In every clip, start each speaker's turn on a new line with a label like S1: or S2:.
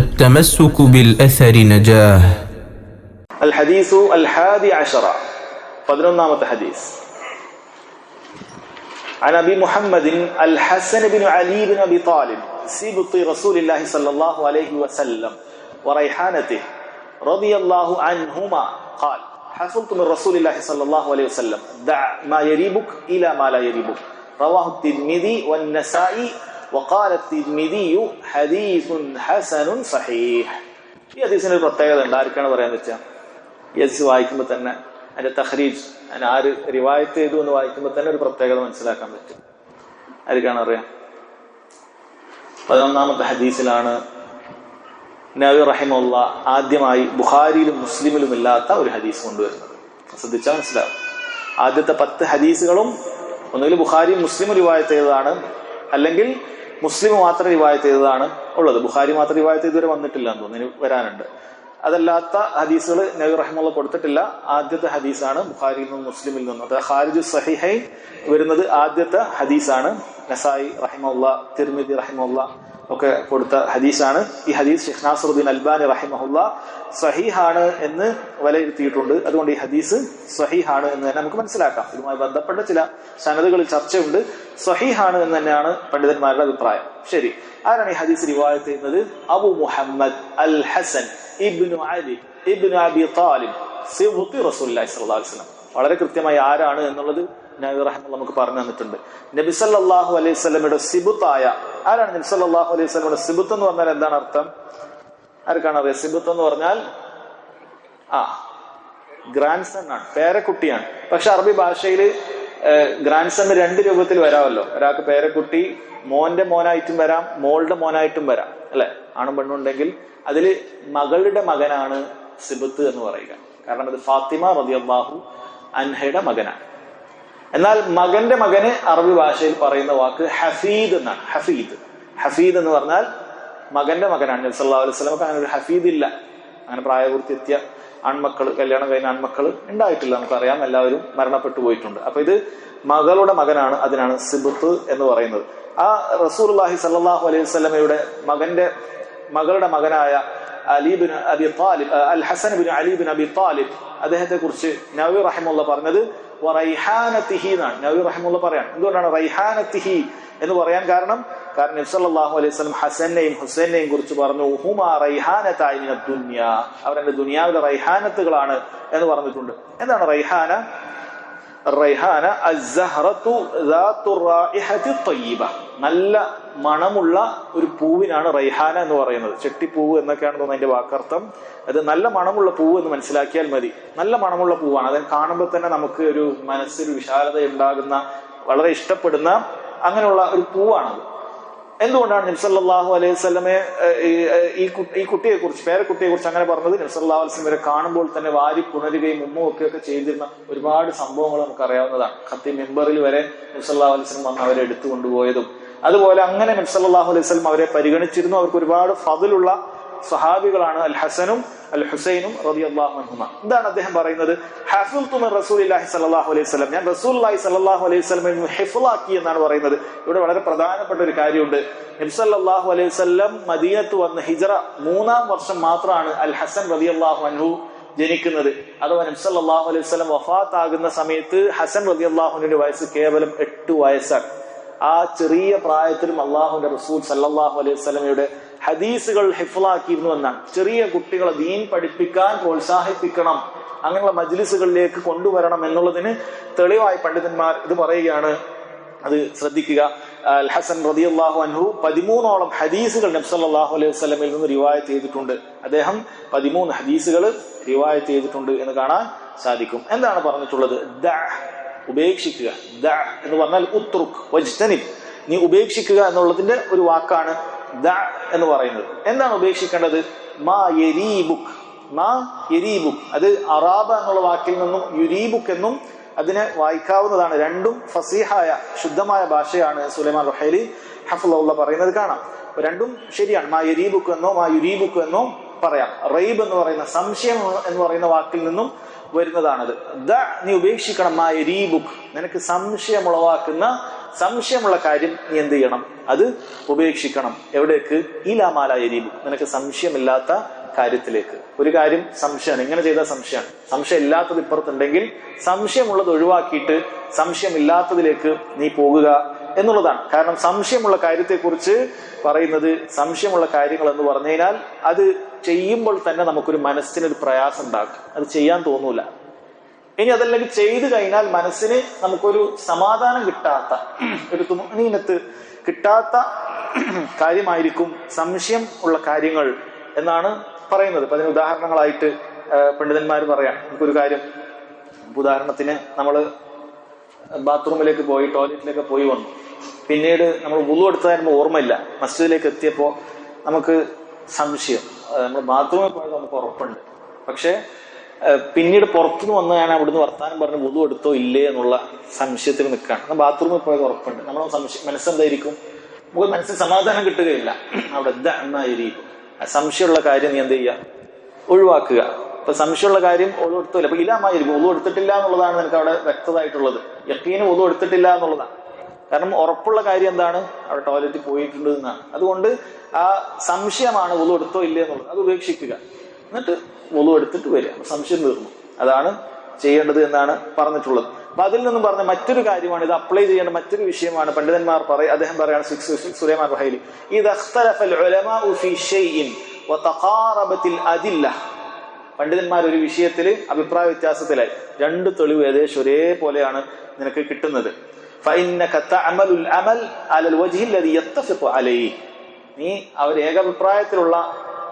S1: التمسك بالأثر نجاة.
S2: الحديث الحادي عشر قدر النامة حديث عن أبي محمد الحسن بن علي بن أبي طالب سبط رسول الله صلى الله عليه وسلم وريحانته رضي الله عنهما قال حصلت من رسول الله صلى الله عليه وسلم دع ما يريبك إلى ما لا يريبك. رواه الترمذي والنسائي وقال തിരുമിതിയു ഹദീസുൻ ഹസനുൻ സഹീഹ്. ഈ ഹദീസിന് ഒരു പ്രത്യേകത ഉണ്ട്. ആർക്കാണ് പറയാന്ന് വെച്ചാൽ ഈ വായിക്കുമ്പോൾ തന്നെ അതിന്റെ തഹ്രീജ് അതിന് ആര് റിവായത്ത് ചെയ്തു എന്ന് വായിക്കുമ്പോൾ തന്നെ ഒരു പ്രത്യേകത മനസ്സിലാക്കാൻ പറ്റും. ആർക്കാണ് അറിയാം? പതിനൊന്നാമത്തെ ഹദീസിലാണ് നബി റഹിമുള്ള ആദ്യമായി ബുഹാരിയിലും മുസ്ലിമിലും ഇല്ലാത്ത ഒരു ഹദീസ് കൊണ്ടുവരുന്നത്. ശ്രദ്ധിച്ചാൽ മനസ്സിലാവും. ആദ്യത്തെ പത്ത് ഹദീസുകളും ഒന്നുകിൽ ബുഹാരി മുസ്ലിം റിവായത്ത് ചെയ്തതാണ്. അല്ലെങ്കിൽ മുസ്ലിം മാത്രം റിവായത്ത് ചെയ്തതാണ് ഉള്ളത്. ബുഖാരി മാത്രം റിവായത്ത് ഇതുവരെ വന്നിട്ടില്ല എന്ന് തോന്നുന്നു. വരാനുണ്ട്. അതല്ലാത്ത ഹദീസുകൾ നബി റഹ്മുള്ള കൊടുത്തിട്ടില്ല. ആദ്യത്തെ ഹദീസാണ് ബുഖാരിയിൽ നിന്നും മുസ്ലിമിൽ നിന്നും. അത് ഖാരിജു സഹിഹൈ വരുന്നത് ആദ്യത്തെ ഹദീസാണ്. നസായി റഹിമുള്ള തിരുമിതി റഹിമുള്ള ഒക്കെ കൊടുത്ത ഹദീസാണ്. ഈ ഹദീസ് ഷെഖ് നാസറുദ്ദീൻ അൽബാനി റഹിമഹുല്ല സഹീഹാണ് എന്ന് വിലയിരുത്തിയിട്ടുണ്ട്. അതുകൊണ്ട് ഈ ഹദീസ് സഹീഹാണ് എന്ന് തന്നെ നമുക്ക് മനസ്സിലാക്കാം. ഇതുമായി ബന്ധപ്പെട്ട ചില സനതുകളിൽ ചർച്ചയുണ്ട്. സഹീഹാണ് എന്ന് തന്നെയാണ് പണ്ഡിതന്മാരുടെ അഭിപ്രായം. ശരി. ആരാണ് ഈ ഹദീസ് റിവായത്ത് ചെയ്യുന്നത്? അബു മുഹമ്മദ് അൽ ഹസൻ ഇബ്നു അലി ഇബ്നു അബി റസൂലുള്ളാഹി സ്വല്ലല്ലാഹി അലൈഹി വസല്ലം. വളരെ കൃത്യമായി ആരാണ് എന്നുള്ളത് നബി റഹ്മ നമുക്ക് പറഞ്ഞു തന്നിട്ടുണ്ട്. നബി സല്ലല്ലാഹു അലൈഹി സ്വലമയുടെ സിബുത്തായ ആരാണ് നബി സല്ലല്ലാഹു അലൈഹി സ്വലമയുടെ സിബുത്ത് എന്ന് പറഞ്ഞാൽ എന്താണ് അർത്ഥം? ആർക്കാണ് അറിയാം? സിബുത്ത് എന്ന് പറഞ്ഞാൽ ആ ഗ്രാൻഡ് സൺ ആണ് പേരക്കുട്ടിയാണ്. പക്ഷെ അറബി ഭാഷയിൽ ഗ്രാൻഡ് രണ്ട് രൂപത്തിൽ വരാമല്ലോ. ഒരാൾക്ക് പേരക്കുട്ടി മോന്റെ മോനായിട്ടും വരാം മോളുടെ മോനായിട്ടും വരാം അല്ലെ? ആണും പെണ്ണും ഉണ്ടെങ്കിൽ അതിൽ മകളുടെ മകനാണ് സിബത്ത് എന്ന് പറയുക. കാരണം അത് ഫാത്തിമ റതിയബാഹു അൻഹയുടെ മകനാണ്. എന്നാൽ മകന്റെ മകന് അറബി ഭാഷയിൽ പറയുന്ന വാക്ക് ഹഫീദ് എന്നാണ്. ഹഫീദ്. ഹഫീദ് എന്ന് പറഞ്ഞാൽ മകന്റെ മകനാണ്. നബി സല്ലല്ലാഹു അലൈഹി വസല്ലമക്ക് അങ്ങനെ ഒരു ഹഫീദ് ഇല്ല. അങ്ങനെ പ്രായപൂർത്തി എത്തിയ ആൺമക്കൾ കല്യാണം കഴിഞ്ഞ ആൺമക്കൾ ഉണ്ടായിട്ടില്ല നമുക്കറിയാം. എല്ലാവരും മരണപ്പെട്ടു പോയിട്ടുണ്ട്. അപ്പൊ ഇത് മകളുടെ മകനാണ് അതിനാണ് സിബത്ത് എന്ന് പറയുന്നത്. ആ റസൂലുള്ളാഹി സല്ലല്ലാഹു അലൈഹി വസല്ലമയുടെ മകന്റെ മകളുടെ മകനായ Ali bin Abi Talib al Hasan bin Ali bin Abi Talib അദ്ദേഹത്തെ കുറിച്ച് നബി റഹിമുള്ള പറഞ്ഞത് റൈഹാനത്തിഹി എന്നാണ്. നബി റഹിമുള്ള പറയാൻ എന്തുകൊണ്ടാണ് റൈഹാനത്തിഹി എന്ന് പറയാൻ കാരണം? കാരണം നബ്സല്ലാഹു അലൈഹി സ്വലം ഹസനെയും ഹുസൈനെയും കുറിച്ച് പറഞ്ഞു ഹുമാ റൈഹാനത്തായി ദുന്യ. അവരുടെ ദുനിയാവിലെ റൈഹാനത്തുകളാണ് എന്ന് പറഞ്ഞിട്ടുണ്ട്. എന്താണ് റൈഹാന? റൈഹാന നല്ല മണമുള്ള ഒരു പൂവിനാണ് റൈഹാന എന്ന് പറയുന്നത്. ചെട്ടിപ്പൂവ് എന്നൊക്കെയാണ് തോന്നുന്നത് അതിന്റെ വാക്കർത്ഥം. അത് നല്ല മണമുള്ള പൂവ് എന്ന് മനസ്സിലാക്കിയാൽ മതി. നല്ല മണമുള്ള പൂവാണ്. അതിന് കാണുമ്പോൾ തന്നെ നമുക്ക് ഒരു മനസ്സിൽ വിശാലത ഉണ്ടാകുന്ന വളരെ ഇഷ്ടപ്പെടുന്ന അങ്ങനെയുള്ള ഒരു പൂവാണത്. എന്തുകൊണ്ടാണ് നബ്സല്ലാഹു അലൈഹി സ്വലമെ ഈ ഈ കുട്ടിയെ കുറിച്ച് പേരക്കുട്ടിയെ കുറിച്ച് അങ്ങനെ പറഞ്ഞത്? നബ്സല്ലാഹു അലൈഹി വരെ കാണുമ്പോൾ തന്നെ വാരി പുണരുകയും ഉമ്മുമൊക്കെ ഒക്കെ ഒക്കെ ചെയ്തിരുന്ന ഒരുപാട് സംഭവങ്ങൾ നമുക്ക് അറിയാവുന്നതാണ് കത്തി മെമ്പറിൽ വരെ നബ്സല്ലാഹു അലൈഹി സ്വലം വന്ന് അവരെ എടുത്തു കൊണ്ടുപോയതും അതുപോലെ അങ്ങനെ നബ്സല്ലാഹു അലൈഹി സ്വലം അവരെ പരിഗണിച്ചിരുന്നു. അവർക്ക് ഒരുപാട് ഫതിലുള്ള സഹാബികളാണ് അൽ ഹസനും അൽ ഹുസൈനും റബി അള്ളാഹു അൻഹുമ. എന്താണ് അദ്ദേഹം പറയുന്നത്. ഹഫുൽ തുമർ റസൂൽ സല്ലല്ലാഹു അലൈഹി സ്വലം ഞാൻ റസൂലുള്ളാഹി സല്ലല്ലാഹു അലൈഹി സ്വലം ഹെഫുലാക്കി എന്നാണ് പറയുന്നത്. ഇവിടെ വളരെ പ്രധാനപ്പെട്ട ഒരു കാര്യമുണ്ട്. നബി സല്ലല്ലാഹു അലൈഹി വസല്ലം മദീനത്ത് വന്ന ഹിജറ മൂന്നാം വർഷം മാത്രമാണ് അൽ ഹസൻ റബി അള്ളാഹു അൻഹു ജനിക്കുന്നത്. അഥവാ നബി സല്ലല്ലാഹു അലൈഹി വസല്ലം വഫാത്ത് ആകുന്ന സമയത്ത് ഹസൻ റബി അള്ളാഹുവിന്റെ വയസ്സ് കേവലം എട്ട് വയസ്സാണ്. ആ ചെറിയ പ്രായത്തിലും അള്ളാഹുന്റെ റസൂൽ സല്ലാഹു അലൈഹി സ്വലമയുടെ ഹദീസുകൾ ഹിഫ്ലാക്കിയിരുന്നു എന്നാണ്. ചെറിയ കുട്ടികളെ ദീൻ പഠിപ്പിക്കാൻ പ്രോത്സാഹിപ്പിക്കണം അങ്ങനെയുള്ള മജ്ലിസുകളിലേക്ക് കൊണ്ടുവരണം എന്നുള്ളതിന് തെളിവായി പണ്ഡിതന്മാർ ഇത് പറയുകയാണ്. അത് ശ്രദ്ധിക്കുക. അൽ ഹസൻ അള്ളാഹു അൻഹു പതിമൂന്നോളം ഹദീസുകൾ നബ്സല്ലാഹു അലൈഹി വസ്ലമിൽ നിന്ന് റിവായത്ത് ചെയ്തിട്ടുണ്ട്. അദ്ദേഹം പതിമൂന്ന് ഹദീസുകൾ റിവായത്ത് ചെയ്തിട്ടുണ്ട് എന്ന് കാണാൻ സാധിക്കും. എന്താണ് പറഞ്ഞിട്ടുള്ളത്? ഉപേക്ഷിക്കുക. ദ എന്ന് പറഞ്ഞാൽ ഉത്രുക് വജ്തനിബ്. നീ ഉപേക്ഷിക്കുക എന്നുള്ളതിന്റെ ഒരു വാക്കാണ് ദ എന്ന് പറയുന്നത്. എന്താണ് ഉപേക്ഷിക്കേണ്ടത്? മാ യരീബുക്. മാ യരീബുക്. അത് അറാബ എന്നുള്ള വാക്കിൽ നിന്നും യുരീബുക്ക് എന്നും അതിനെ വായിക്കാവുന്നതാണ്. രണ്ടും ഫസീഹായ ശുദ്ധമായ ഭാഷയാണ് സുലൈമാൻ റഹേലി ഹഫുള്ള പറയുന്നത് കാണാം. രണ്ടും ശരിയാണ്. മാ യരീബുക്ക് എന്നോ മാ യുരീബുക്ക് എന്നോ പറയാം. റൈബ് എന്ന് പറയുന്ന സംശയം എന്ന് പറയുന്ന വാക്കിൽ നിന്നും വരുന്നതാണത്. ദ നീ ഉപേക്ഷിക്കണം മായ രീ ബുക്ക് നിനക്ക് സംശയം ഉളവാക്കുന്ന സംശയമുള്ള കാര്യം നീ എന്ത് ചെയ്യണം? അത് ഉപേക്ഷിക്കണം. എവിടേക്ക്? ഈ ലാമാല എരീബുക്ക് നിനക്ക് സംശയമില്ലാത്ത കാര്യത്തിലേക്ക്. ഒരു കാര്യം സംശയമാണ്. ഇങ്ങനെ ചെയ്താൽ സംശയമാണ്. സംശയം ഇല്ലാത്തത് ഇപ്പുറത്തുണ്ടെങ്കിൽ സംശയമുള്ളത് ഒഴിവാക്കിയിട്ട് സംശയമില്ലാത്തതിലേക്ക് നീ പോകുക എന്നുള്ളതാണ്. കാരണം സംശയമുള്ള കാര്യത്തെക്കുറിച്ച് പറയുന്നത് സംശയമുള്ള കാര്യങ്ങൾ എന്ന് പറഞ്ഞു കഴിഞ്ഞാൽ അത് ചെയ്യുമ്പോൾ തന്നെ നമുക്കൊരു മനസ്സിനൊരു പ്രയാസം ഉണ്ടാക്കും അത് ചെയ്യാൻ തോന്നൂല. ഇനി അതല്ലെങ്കിൽ ചെയ്തു കഴിഞ്ഞാൽ മനസ്സിന് നമുക്കൊരു സമാധാനം കിട്ടാത്ത ഒരു തുമനീനത്ത് കിട്ടാത്ത കാര്യമായിരിക്കും സംശയം ഉള്ള കാര്യങ്ങൾ എന്നാണ് പറയുന്നത്. അപ്പൊ അതിന് ഉദാഹരണങ്ങളായിട്ട് പണ്ഡിതന്മാർ പറയാം. നമുക്കൊരു കാര്യം. ഉദാഹരണത്തിന് നമ്മൾ ബാത്റൂമിലേക്ക് പോയി ടോയ്ലറ്റിലേക്ക് പോയി വന്നു. പിന്നീട് നമ്മൾ വുളു എടുത്തതായിരുന്നു ഓർമ്മയില്ല. മസ്ജിദിലേക്ക് എത്തിയപ്പോൾ നമുക്ക് സംശയം. നമ്മൾ ബാത്റൂമിൽ പോയത് നമുക്ക് ഉറപ്പുണ്ട്. പക്ഷേ പിന്നീട് പുറത്തുനിന്ന് വന്ന് ഞാൻ അവിടുന്ന് വർത്താനം പറഞ്ഞ് വുളു എടുത്തോ ഇല്ലേ എന്നുള്ള സംശയത്തിൽ നിൽക്കുകയാണ്. ബാത്റൂമിൽ പോയത് ഉറപ്പുണ്ട്. നമ്മൾ സംശയം മനസ്സെന്തായിരിക്കും? നമുക്ക് മനസ്സിൽ സമാധാനം കിട്ടുകയില്ല. അവിടെ എന്താ എന്നായിരിക്കും ആ സംശയമുള്ള കാര്യം നീ എന്ത് ചെയ്യുക? ഒഴിവാക്കുക. ഇപ്പൊ സംശയമുള്ള കാര്യം ഒതു എടുത്തില്ല അപ്പൊ ഇലാമായിരിക്കും ഒതു എടുത്തിട്ടില്ല എന്നുള്ളതാണ് നിനക്ക് അവിടെ വ്യക്തതായിട്ടുള്ളത് യക്കീന് ഒതു എടുത്തിട്ടില്ല എന്നുള്ളതാണ്. കാരണം ഉറപ്പുള്ള കാര്യം എന്താണ്? അവിടെ ടോയ്ലറ്റിൽ പോയിട്ടുണ്ട് എന്നാണ്. അതുകൊണ്ട് ആ സംശയമാണ് ഒതു എടുത്തോ ഇല്ലേ എന്നുള്ളത്. അത് ഉപേക്ഷിക്കുക. എന്നിട്ട് ഒതു എടുത്തിട്ട് വരിക. സംശയം തീർന്നു. അതാണ് ചെയ്യേണ്ടത് എന്നാണ് പറഞ്ഞിട്ടുള്ളത്. അപ്പൊ അതിൽ നിന്നും പറഞ്ഞ മറ്റൊരു കാര്യമാണ് ഇത് അപ്ലൈ ചെയ്യേണ്ട മറ്റൊരു വിഷയമാണ് പണ്ഡിതന്മാർ പറയും അദ്ദേഹം പറയാണ് സിക്സ് സുലൈമാൻ റഹൈലി. ഇത് പണ്ഡിതന്മാർ ഒരു വിഷയത്തിൽ അഭിപ്രായ വ്യത്യാസത്തിലായി. രണ്ട് തെളിവ് ഏകദേശം ഒരേപോലെയാണ് നിനക്ക് കിട്ടുന്നത്. നീ അവർ ഏകാഭിപ്രായത്തിലുള്ള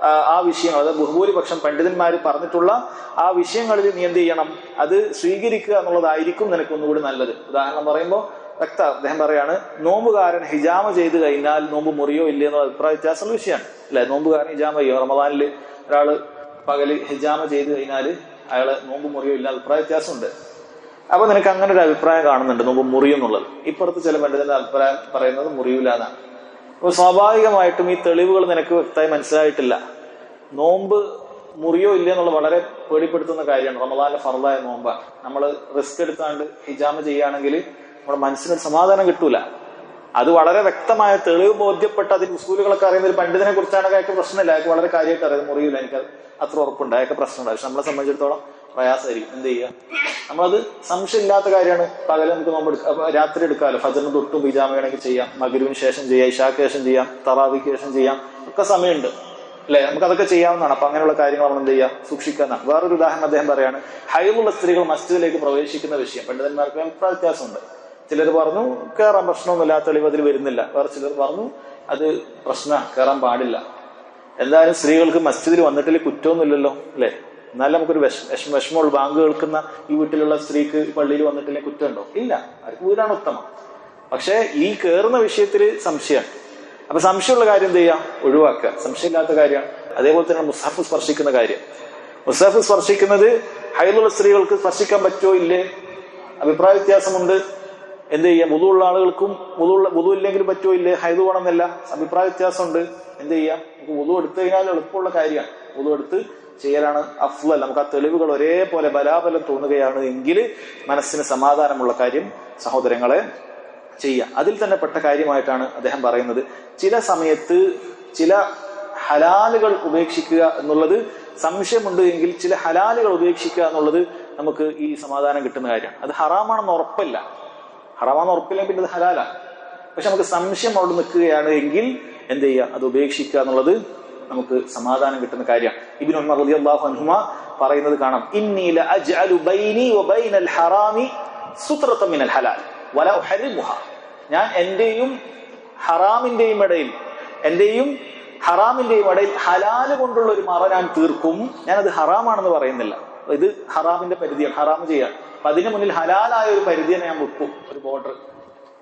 S2: ആ, വിഷയം വിഷയങ്ങൾ അതായത് ബഹുഭൂരിപക്ഷം പണ്ഡിതന്മാർ പറഞ്ഞിട്ടുള്ള ആ വിഷയങ്ങളിൽ നീ എന്ത് ചെയ്യണം? അത് സ്വീകരിക്കുക എന്നുള്ളതായിരിക്കും നിനക്ക് ഒന്നുകൂടി നല്ലത്. ഉദാഹരണം പറയുമ്പോൾ വ്യക്ത അദ്ദേഹം പറയാണ് നോമ്പുകാരൻ ഹിജാമ ചെയ്ത് കഴിഞ്ഞാൽ നോമ്പ് മുറിയോ ഇല്ലയോ എന്നുള്ള അഭിപ്രായ വ്യത്യാസമുള്ള വിഷയമാണ്. അല്ലെ? നോമ്പുകാരൻ ഹിജാമ ചെയ്യോ? റമദാനിൽ ഒരാൾ പകൽ ഹിജാമ ചെയ്ത് കഴിഞ്ഞാൽ അയാൾ നോമ്പ് മുറിയോ ഇല്ല അഭിപ്രായ വ്യത്യാസമുണ്ട്. അപ്പൊ നിനക്ക് അങ്ങനെ ഒരു അഭിപ്രായം കാണുന്നുണ്ട് നോമ്പ് മുറിയെന്നുള്ളത് ഇപ്പുറത്ത് ചില പണ്ഡിതന്റെ അഭിപ്രായം പറയുന്നത് മുറിയൂല എന്നാണ്. അപ്പൊ സ്വാഭാവികമായിട്ടും ഈ തെളിവുകൾ നിനക്ക് വ്യക്തമായി മനസ്സിലായിട്ടില്ല. നോമ്പ് മുറിയോ ഇല്ല എന്നുള്ള വളരെ പേടിപ്പെടുത്തുന്ന കാര്യമാണ്. റമദാന്റെ ഫർദായ നോമ്പ്. നമ്മൾ റിസ്ക് എടുക്കാണ്ട് ഹിജാമ ചെയ്യുകയാണെങ്കിൽ നമ്മുടെ മനസ്സിന് സമാധാനം കിട്ടൂല. അത് വളരെ വ്യക്തമായ തെളിവ് ബോധ്യപ്പെട്ട അതിൽ ഉസൂലുകളൊക്കെ അറിയുന്ന ഒരു പണ്ഡിതനെ കുറിച്ചാണെങ്കിൽ അയാൾക്ക് പ്രശ്നമില്ല. അയാൾക്ക് വളരെ കാര്യമായിട്ട് അറിയാം. മുറിയില്ല എനിക്ക് അത്ര ഉറപ്പുണ്ട്. അയാൾക്ക് പ്രശ്നമുണ്ട്. പക്ഷെ നമ്മളെ സംബന്ധിച്ചിടത്തോളം പ്രയാസമായിരിക്കും. എന്ത് ചെയ്യുക? നമ്മളത് സംശയമില്ലാത്ത കാര്യമാണ്. പകൽ നമുക്ക് നോമ്പ് രാത്രി എടുക്കാമല്ലോ. ഫജറിന് തൊട്ടും ബിജാമ വേണമെങ്കിൽ ചെയ്യാം. മകരുവിന് ശേഷം ചെയ്യാം. ഇഷാക്ക് ശേഷം ചെയ്യാം. തറാവിക്ക് ശേഷം ചെയ്യാം. ഒക്കെ സമയമുണ്ട്. അല്ലെ? നമുക്ക് അതൊക്കെ ചെയ്യാവുന്നതാണ്. അപ്പൊ അങ്ങനെയുള്ള കാര്യങ്ങൾ നമ്മൾ എന്ത് ചെയ്യാം സൂക്ഷിക്കാന്നാണ് വേറൊരു ഉദാഹരണം അദ്ദേഹം പറയാണ്. ഹൈവുള്ള സ്ത്രീകൾ മസ്ജിദിലേക്ക് പ്രവേശിക്കുന്ന വിഷയം. പണ്ഡിതന്മാർക്ക് അഭിപ്രായ വ്യത്യാസമുണ്ട്. ചിലർ പറഞ്ഞു കയറാൻ പ്രശ്നമൊന്നുമില്ല. ഇല്ലാത്ത തെളിവ് അതിൽ വരുന്നില്ല. വേറെ ചിലർ പറഞ്ഞു അത് പ്രശ്ന കയറാൻ പാടില്ല. എന്തായാലും സ്ത്രീകൾക്ക് മസ്ജിദിൽ വന്നിട്ടില്ല കുറ്റമൊന്നുമില്ലല്ലോ. അല്ലെ? എന്നാലും നമുക്കൊരു വിഷ വിഷമ വിഷമമുള്ള ബാങ്ക് കേൾക്കുന്ന ഈ വീട്ടിലുള്ള സ്ത്രീക്ക് പള്ളിയിൽ വന്നിട്ടില്ല കുറ്റമുണ്ടോ? ഇല്ല. അവർക്ക് വീടാണ് ഉത്തമം. പക്ഷേ ഈ കയറുന്ന വിഷയത്തിൽ സംശയം അപ്പൊ സംശയമുള്ള കാര്യം എന്ത് ചെയ്യാം? ഒഴിവാക്കുക. സംശയമില്ലാത്ത കാര്യമാണ് അതേപോലെ തന്നെ മുസാഫ് സ്പർശിക്കുന്ന കാര്യം. മുസാഫ് സ്പർശിക്കുന്നത് ഹൈലുള്ള സ്ത്രീകൾക്ക് സ്പർശിക്കാൻ പറ്റുമോ ഇല്ലേ. അഭിപ്രായ വ്യത്യാസമുണ്ട്. എന്ത് ചെയ്യാം? മുതുവുള്ള ആളുകൾക്കും മുതുള്ള മുതു ഇല്ലെങ്കിലും പറ്റുമോ ഇല്ലേ. ഹൈദ് വേണമെന്നില്ല. അഭിപ്രായ വ്യത്യാസമുണ്ട്. എന്ത് ചെയ്യാം? നമുക്ക് മുതു എടുത്തു കഴിഞ്ഞാൽ എളുപ്പമുള്ള കാര്യമാണ്. മുതു എടുത്ത് ചെയ്യലാണ് അഫ്ലൽ. നമുക്ക് ആ തെളിവുകൾ ഒരേപോലെ ബലാബലം തോന്നുകയാണ് എങ്കിൽ മനസ്സിന് സമാധാനമുള്ള കാര്യം സഹോദരങ്ങളെ ചെയ്യുക. അതിൽ തന്നെ പെട്ട കാര്യമായിട്ടാണ് അദ്ദേഹം പറയുന്നത്. ചില സമയത്ത് ചില ഹലാലുകൾ ഉപേക്ഷിക്കുക എന്നുള്ളത് സംശയമുണ്ട് എങ്കിൽ ചില ഹലാലുകൾ ഉപേക്ഷിക്കുക എന്നുള്ളത് നമുക്ക് ഈ സമാധാനം കിട്ടുന്ന കാര്യമാണ്. അത് ഹറാമാണെന്ന് ഉറപ്പല്ല. ഹറാമാണെന്ന് ഉറപ്പില്ലെങ്കിൽ പിന്നെ അത് ഹലാലാണ്. പക്ഷെ നമുക്ക് സംശയം അവിടെ നിൽക്കുകയാണ് എങ്കിൽ എന്ത് ചെയ്യുക? അത് ഉപേക്ഷിക്കുക എന്നുള്ളത് നമുക്ക് സമാധാനം കിട്ടുന്ന കാര്യം. ഇബിൻ ഉമർ റളിയല്ലാഹു അൻഹുമ പറയുന്നത് കാണാം. ഇന്നി ലഅജ്അലു ബൈനി വബൈനൽ ഹറാമി സുത്രത മിനൽ ഹലാൽ. വല ഉഹരിമുഹ. ഞാൻ എന്റെയും ഹറാമിന്റെയും ഇടയിൽ എന്റെയും ഹറാമിന്റെയും ഇടയിൽ ഹലാൽ കൊണ്ടുള്ള ഒരു മറ ഞാൻ തീർക്കും. ഞാനത് ഹറാമാണെന്ന് പറയുന്നില്ല. ഇത് ഹറാമിന്റെ പരിധിയാണ്. ഹറാം ചെയ്യാം. അപ്പൊ അതിന് മുന്നിൽ ഹലാലായ ഒരു പരിധിയെ ഞാൻ വെക്കും. ഒരു ബോർഡർ.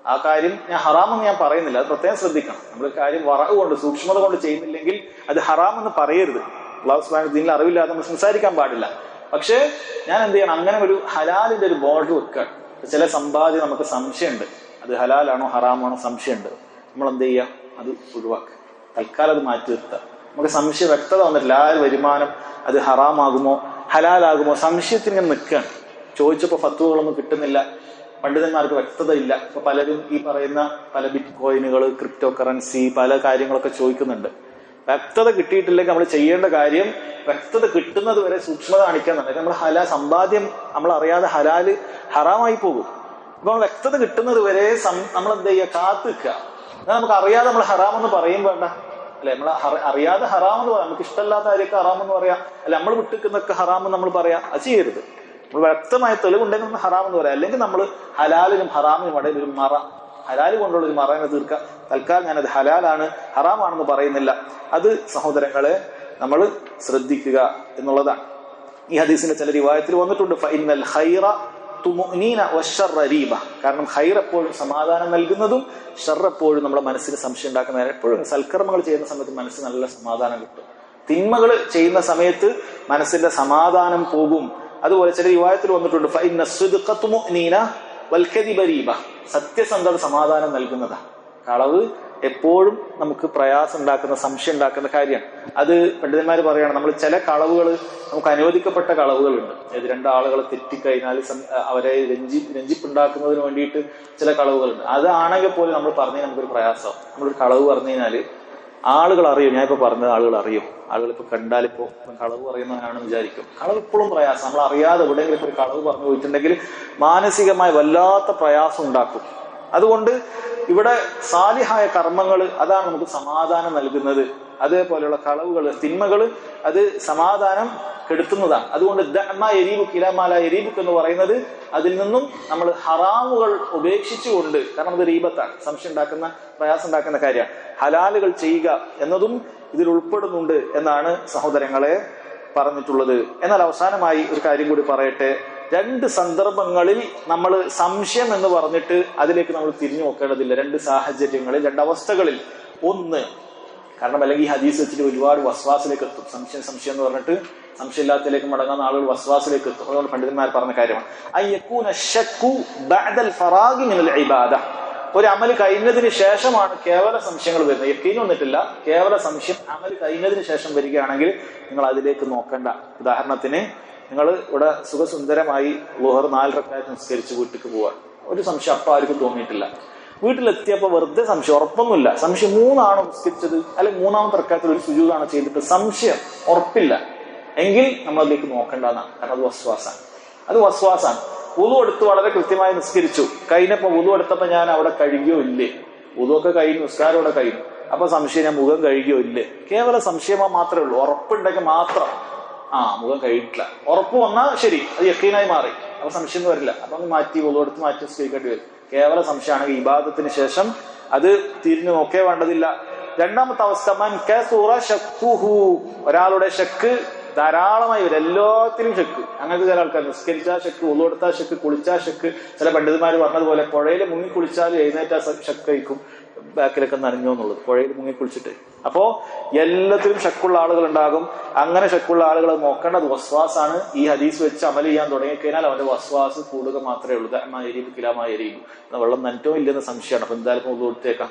S2: ആ കാര്യം ഞാൻ ഹറാമെന്ന് ഞാൻ പറയുന്നില്ല. അത് പ്രത്യേകം ശ്രദ്ധിക്കണം. നമ്മൾ കാര്യം വറവ് കൊണ്ട് സൂക്ഷ്മത കൊണ്ട് ചെയ്യുന്നില്ലെങ്കിൽ അത് ഹറാമെന്ന് പറയരുത്. അള്ളാഹു സുബ്ഹാനഹു ഇതിൽ അറിവില്ലാതെ നമ്മൾ സംസാരിക്കാൻ പാടില്ല. പക്ഷേ ഞാൻ എന്ത് ചെയ്യണം? അങ്ങനെ ഒരു ഹലാലിന്റെ ഒരു ബോർഡർ വെക്കുക ചില സമ്പാദ്യം നമുക്ക് സംശയമുണ്ട്. അത് ഹലാലാണോ ഹറാമാണോ സംശയമുണ്ട്. നമ്മൾ എന്ത് ചെയ്യുക അത് ഒഴിവാക്കുക. തൽക്കാലം അത് മാറ്റി നിർത്തുക. നമുക്ക് സംശയ വ്യക്തത വന്നിട്ടില്ല. ആ ഒരു വരുമാനം അത് ഹറാമാകുമോ ഹലാലാകുമോ? സംശയത്തിന് ഇങ്ങനെ നിൽക്കുകയാണ്. ചോദിച്ചപ്പോൾ ഫത്തുവകളൊന്നും കിട്ടുന്നില്ല. പണ്ഡിതന്മാർക്ക് വ്യക്തതയില്ല. ഇപ്പൊ പലരും ഈ പറയുന്ന പല ബിറ്റ് കോയിനുകൾ ക്രിപ്റ്റോ കറൻസി പല കാര്യങ്ങളൊക്കെ ചോദിക്കുന്നുണ്ട്. വ്യക്തത കിട്ടിയിട്ടില്ലെങ്കിൽ നമ്മൾ ചെയ്യേണ്ട കാര്യം വ്യക്തത കിട്ടുന്നത് വരെ സൂക്ഷ്മത കാണിക്കാന്നുണ്ട് നമ്മൾ ഹലാ സമ്പാദ്യം നമ്മൾ അറിയാതെ ഹലാൽ ഹറാമായി പോകും. അപ്പൊ നമ്മൾ വ്യക്തത കിട്ടുന്നത് വരെ നമ്മൾ എന്ത് ചെയ്യുക? കാത്തു നിൽക്കുക എന്നാൽ നമുക്ക് അറിയാതെ നമ്മൾ ഹറാമെന്ന് പറയും വേണ്ട. അല്ലെ? നമ്മൾ അറിയാതെ ഹറാമെന്ന് പറയാം. നമുക്ക് ഇഷ്ടമല്ലാത്ത കാര്യമൊക്കെ ഹറാമെന്ന് പറയാം. അല്ലെ നമ്മൾ വിട്ടിക്കുന്നൊക്കെ ഹറാമെന്ന് നമ്മൾ പറയാം. അത് ചെയ്യരുത്. വ്യക്തമായ തെളിവുണ്ടെങ്കിൽ നമ്മൾ ഹറാം എന്ന് പറയാം. അല്ലെങ്കിൽ നമ്മൾ ഹലാലിനും ഹറാമിനും ഇടയിൽ ഒരു മറ. ഹലാൽ കൊണ്ടുള്ള ഒരു മറയെ തീർക്കാം. തൽക്കാലം ഞാനത് ഹലാലാണ് ഹറാമാണെന്ന് പറയുന്നില്ല. അത് സഹോദരങ്ങളെ നമ്മൾ ശ്രദ്ധിക്കുക എന്നുള്ളതാണ്. ഈ ഹദീസിന്റെ ചില റിവായത്തിൽ വന്നിട്ടുണ്ട്. ഫൈനൽ ഹൈറ തുമുനീന വശർറ കാരണം ഹൈർ എപ്പോഴും സമാധാനം നൽകുന്നതും ഷർ എപ്പോഴും നമ്മുടെ മനസ്സിന് സംശയം ഉണ്ടാക്കുന്ന എപ്പോഴും സൽക്കർമ്മങ്ങൾ ചെയ്യുന്ന സമയത്ത് മനസ്സിന് നല്ല സമാധാനം കിട്ടും. തിന്മകൾ ചെയ്യുന്ന സമയത്ത് മനസ്സിന്റെ സമാധാനം പോകും. അതുപോലെ ചില വിവാഹത്തിൽ വന്നിട്ടുണ്ട്. സത്യസന്ധത സമാധാനം നൽകുന്നതാ. കളവ് എപ്പോഴും നമുക്ക് പ്രയാസം ഉണ്ടാക്കുന്ന സംശയം ഉണ്ടാക്കുന്ന കാര്യമാണ് അത് പണ്ഡിതന്മാർ പറയാണ് നമ്മൾ ചില കളവുകൾ നമുക്ക് അനുവദിക്കപ്പെട്ട കളവുകളുണ്ട്. അതായത് രണ്ടാളുകളെ തെറ്റിക്കഴിഞ്ഞാൽ അവരെ രഞ്ജി രഞ്ജിപ്പുണ്ടാക്കുന്നതിന് വേണ്ടിയിട്ട് ചില കളവുകളുണ്ട്. അതാണെങ്കിൽ പോലും നമ്മൾ പറഞ്ഞു നമുക്കൊരു പ്രയാസം നമ്മളൊരു കളവ് പറഞ്ഞു കഴിഞ്ഞാൽ ആളുകൾ അറിയും. ഇപ്പൊ പറഞ്ഞത് ആളുകൾ അറിയും. ആളുകൾ ഇപ്പൊ കണ്ടാലിപ്പോ കളവ് പറയുന്നവനാണെന്ന് വിചാരിക്കും. കളവ് ഇപ്പോഴും പ്രയാസം. നമ്മൾ അറിയാതെ എവിടെയെങ്കിലും ഒരു കളവ് പറഞ്ഞു പോയിട്ടുണ്ടെങ്കിൽ മാനസികമായി വല്ലാത്ത പ്രയാസം ഉണ്ടാക്കും. അതുകൊണ്ട് ഇവിടെ സാലിഹായ കർമ്മങ്ങൾ അതാണ് നമുക്ക് സമാധാനം നൽകുന്നത്. അതേപോലെയുള്ള കളവുകൾ തിന്മകൾ അത് സമാധാനം കെടുത്തുന്നതാണ്. അതുകൊണ്ട് എരീബുക്ക് ഇലാമാല എരീബുക്ക് എന്ന് പറയുന്നത് അതിൽ നിന്നും നമ്മൾ ഹറാമുകൾ ഉപേക്ഷിച്ചുകൊണ്ട് കാരണം അത് റീബത്താണ് സംശയം ഉണ്ടാക്കുന്ന പ്രയാസം ഉണ്ടാക്കുന്ന കാര്യമാണ്. ഹലാലുകൾ ചെയ്യുക എന്നതും ഇതിൽ ഉൾപ്പെടുന്നുണ്ട് എന്നാണ് സഹോദരങ്ങളെ പറഞ്ഞിട്ടുള്ളത്. എന്നാൽ അവസാനമായി ഒരു കാര്യം കൂടി പറയട്ടെ. രണ്ട് സന്ദർഭങ്ങളിൽ നമ്മൾ സംശയം എന്ന് പറഞ്ഞിട്ട് അതിലേക്ക് നമ്മൾ തിരിഞ്ഞു നോക്കേണ്ടതില്ല. രണ്ട് സാഹചര്യങ്ങളിൽ രണ്ട് അവസ്ഥകളിൽ. ഒന്ന് കാരണം അല്ലെങ്കിൽ ഈ ഹദീസ് വെച്ചിട്ട് ഒരുപാട് വസ്വാസിലേക്ക് എത്തും സംശയം സംശയം എന്ന് പറഞ്ഞിട്ട് സംശയമില്ലാത്തതിലേക്ക് മടങ്ങാൻ ആളുകൾ വസ്വാസിലേക്ക് എത്തും അതുകൊണ്ട് പണ്ഡിതന്മാർ പറഞ്ഞ കാര്യമാണ്. ഒരു അമൽ കഴിഞ്ഞതിന് ശേഷമാണ് കേവല സംശയങ്ങൾ വരുന്നത്. യക്കീൻ വന്നിട്ടില്ല. കേവല സംശയം അമൽ കഴിഞ്ഞതിന് ശേഷം വരികയാണെങ്കിൽ നിങ്ങൾ അതിലേക്ക് നോക്കണ്ട. ഉദാഹരണത്തിന് നിങ്ങൾ ഇവിടെ സുഖസുന്ദരമായി ലോഹർ നാല് സംസ്കരിച്ച് നിസ്കരിച്ച് വീട്ടിലേക്ക് പോവാ ഒരു സംശയം അപ്പം ആർക്കും തോന്നിയിട്ടില്ല. വീട്ടിലെത്തിയപ്പോ വെറുതെ സംശയം ഉറപ്പൊന്നുമില്ല. സംശയം മൂന്നാണ് നിസ്കരിച്ചത് അല്ലെങ്കിൽ മൂന്നാമത്തെ ഇറക്കാത്തിൽ ഒരു സുജൂതാണ് ചെയ്തിട്ട് സംശയം ഉറപ്പില്ല. എങ്കിൽ നമ്മൾ അതിലേക്ക് നോക്കേണ്ടതാണ്. കാരണം അത് വസ്വാസാണ്. അത് വസ്വാസാണ്. ഉതു എടുത്ത് വളരെ കൃത്യമായി നിസ്കരിച്ചു. കഴിഞ്ഞപ്പോ ഉതു എടുത്തപ്പോൾ ഞാൻ അവിടെ കഴുകിയോ ഇല്ലേ? ഉതുവൊക്കെ കഴിഞ്ഞു നിസ്കാരം അവിടെ കഴിഞ്ഞു. അപ്പൊ സംശയം ഞാൻ മുഖം കഴുകിയോ ഇല്ലേ? കേവല സംശയമാ മാത്രമേ ഉള്ളൂ. ഉറപ്പുണ്ടെങ്കിൽ മാത്രം. ആ മുഖം കഴിഞ്ഞിട്ടില്ല ഉറപ്പ് വന്നാൽ ശരി. അത് യക്കീനായി മാറി. അപ്പൊ സംശയം വരില്ല. അപ്പൊ അങ്ങ് മാറ്റി ഉതു എടുത്ത് മാറ്റി നിസ്കരിക്കേണ്ടി വരും. കേവല സംശയമാണെങ്കിൽ ഇബാദത്തിന് ശേഷം. അത് തിരിഞ്ഞു നോക്കേ വേണ്ടതില്ല. രണ്ടാമത്തെ അവസ്ഥ മൻ സൂറ ശക്കുഹു ഒരാളുടെ ശക്ക് ധാരാളമായി വരും. എല്ലാത്തിനും ശക്ക്. അങ്ങനത്തെ ചില ആൾക്കാർ നിസ്കരിച്ചാ ഷെക്ക് ഉള്ളെടുത്താ ശക്ക് കുളിച്ചാ ശക്ക്. ചില പണ്ഡിതന്മാർ പറഞ്ഞതുപോലെ പുഴയിൽ മുങ്ങി കുളിച്ചാൽ എഴുന്നേറ്റാ ഷക്ക് കഴിക്കും. ബാക്കിലൊക്കെ നനഞ്ഞോ എന്നുള്ളത്. പുഴയിൽ മുങ്ങി കുളിച്ചിട്ട്. അപ്പോ എല്ലാത്തിലും ശക്കുള്ള ആളുകൾ ഉണ്ടാകും അങ്ങനെ ശക്കുള്ള ആളുകൾ നോക്കേണ്ടത് വസ്വാസാണ്. ഈ ഹദീസ് വെച്ച് അമൽ ചെയ്യാൻ തുടങ്ങിക്കഴിഞ്ഞാൽ അവന്റെ വസ്വാസ് കൂടുക മാത്രമേ ഉള്ളൂ. ദഹമായിരിക്കും കിലാമായിരിക്കും. വെള്ളം നനറ്റോ ഇല്ലെന്ന സംശയമാണ്. അപ്പൊ എന്തായാലും ഒന്ന് കൊടുത്തേക്കാം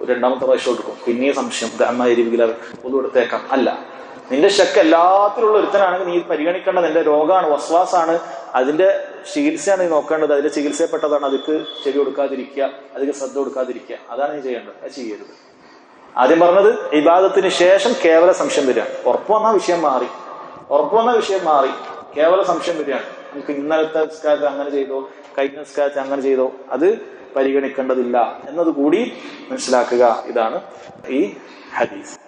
S2: ഒരു രണ്ടാമത്തെ പ്രാവശ്യം എടുക്കും. പിന്നെയും സംശയം. ദമായിരിക്കും കിലാ ഒന്ന് കൊടുത്തേക്കാം അല്ല. നിന്റെ ശക്ക് എല്ലാത്തിലുള്ള ഒരുത്തനാണെങ്കിൽ നീ പരിഗണിക്കേണ്ടത് നിന്റെ രോഗമാണ് വസ്വാസാണ്. അതിന്റെ ചികിത്സയാണ് നീ നോക്കേണ്ടത്. അതിന്റെ ചികിത്സയപ്പെട്ടതാണ് അതിക്ക് ചെവി കൊടുക്കാതിരിക്കുക അതിക്ക് ശ്രദ്ധ കൊടുക്കാതിരിക്കുക. അതാണ് നീ ചെയ്യേണ്ടത്. അത് ചെയ്യരുത്. ആദ്യം പറഞ്ഞത് വിവാദത്തിന് ശേഷം കേവല സംശയം വരിക. ഉറപ്പ് വന്ന വിഷയം മാറി. ഉറപ്പ് വന്ന വിഷയം മാറി. കേവല സംശയം വരികയാണ് നമുക്ക് ഇന്നലത്തെ നിസ്കാരത്തിൽ അങ്ങനെ ചെയ്തോ കഴിഞ്ഞ നിസ്കാരത്തിൽ അങ്ങനെ ചെയ്തോ അത് പരിഗണിക്കേണ്ടതില്ല. എന്നതുകൂടി മനസ്സിലാക്കുക. ഇതാണ് ഈ ഹദീസ്.